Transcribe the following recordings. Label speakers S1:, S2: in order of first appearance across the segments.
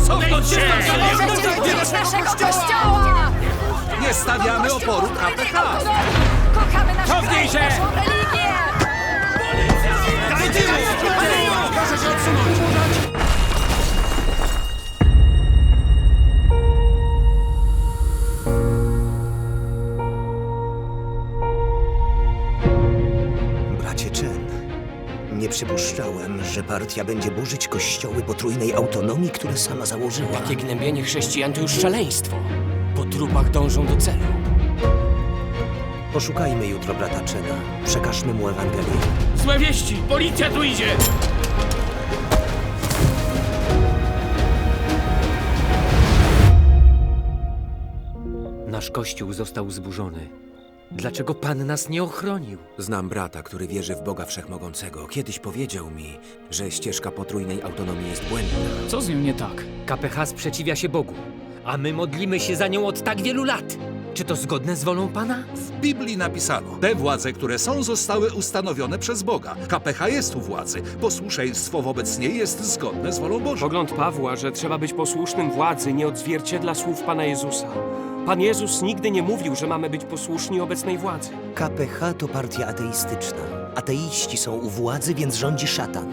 S1: Cofnąć się!
S2: Naszego kościoła!
S1: Nie stawiamy oporu KPH!
S2: Kochamy naszą
S1: Cofnij się!
S3: Nie przypuszczałem, że partia będzie burzyć kościoły potrójnej autonomii, które sama założyła.
S4: Takie gnębienie chrześcijan to już szaleństwo. Po trupach dążą do celu.
S3: Poszukajmy jutro brata Chena. Przekażmy mu Ewangelię.
S1: Złe wieści! Policja tu idzie!
S5: Nasz kościół został zburzony. Dlaczego pan nas nie ochronił?
S6: Znam brata, który wierzy w Boga Wszechmogącego. Kiedyś powiedział mi, że ścieżka potrójnej autonomii jest błędna.
S1: Co z nią nie tak?
S5: KPH sprzeciwia się Bogu, a my modlimy się za nią od tak wielu lat. Czy to zgodne z wolą pana?
S7: W Biblii napisano, te władze, które są, zostały ustanowione przez Boga. KPH jest u władzy. Posłuszeństwo wobec niej jest zgodne z wolą Bożą.
S8: Pogląd Pawła, że trzeba być posłusznym władzy, nie odzwierciedla słów Pana Jezusa. Pan Jezus nigdy nie mówił, że mamy być posłuszni obecnej władzy.
S3: KPH to partia ateistyczna. Ateiści są u władzy, więc rządzi szatan.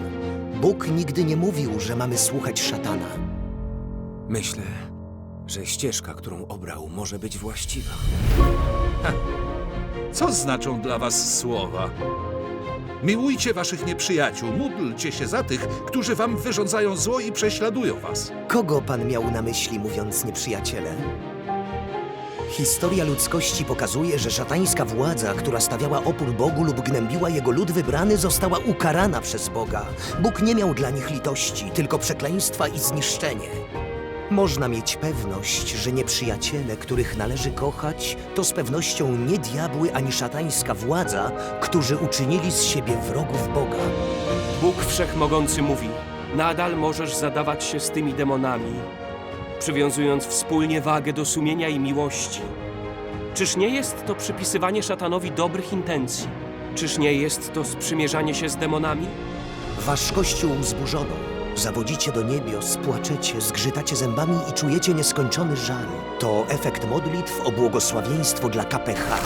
S3: Bóg nigdy nie mówił, że mamy słuchać szatana.
S6: Myślę, że ścieżka, którą obrał, może być właściwa.
S7: Co znaczą dla was słowa? Miłujcie waszych nieprzyjaciół, módlcie się za tych, którzy wam wyrządzają zło i prześladują was.
S3: Kogo pan miał na myśli, mówiąc nieprzyjaciele? Historia ludzkości pokazuje, że szatańska władza, która stawiała opór Bogu lub gnębiła jego lud wybrany, została ukarana przez Boga. Bóg nie miał dla nich litości, tylko przekleństwa i zniszczenie. Można mieć pewność, że nieprzyjaciele, których należy kochać, to z pewnością nie diabły ani szatańska władza, którzy uczynili z siebie wrogów Boga.
S8: Bóg Wszechmogący mówi: Nadal możesz zadawać się z tymi demonami, przywiązując wspólnie wagę do sumienia i miłości. Czyż nie jest to przypisywanie szatanowi dobrych intencji? Czyż nie jest to sprzymierzanie się z demonami?
S3: Wasz kościół zburzono. Zawodzicie do niebios, płaczecie, zgrzytacie zębami i czujecie nieskończony żal. To efekt modlitw o błogosławieństwo dla KPH.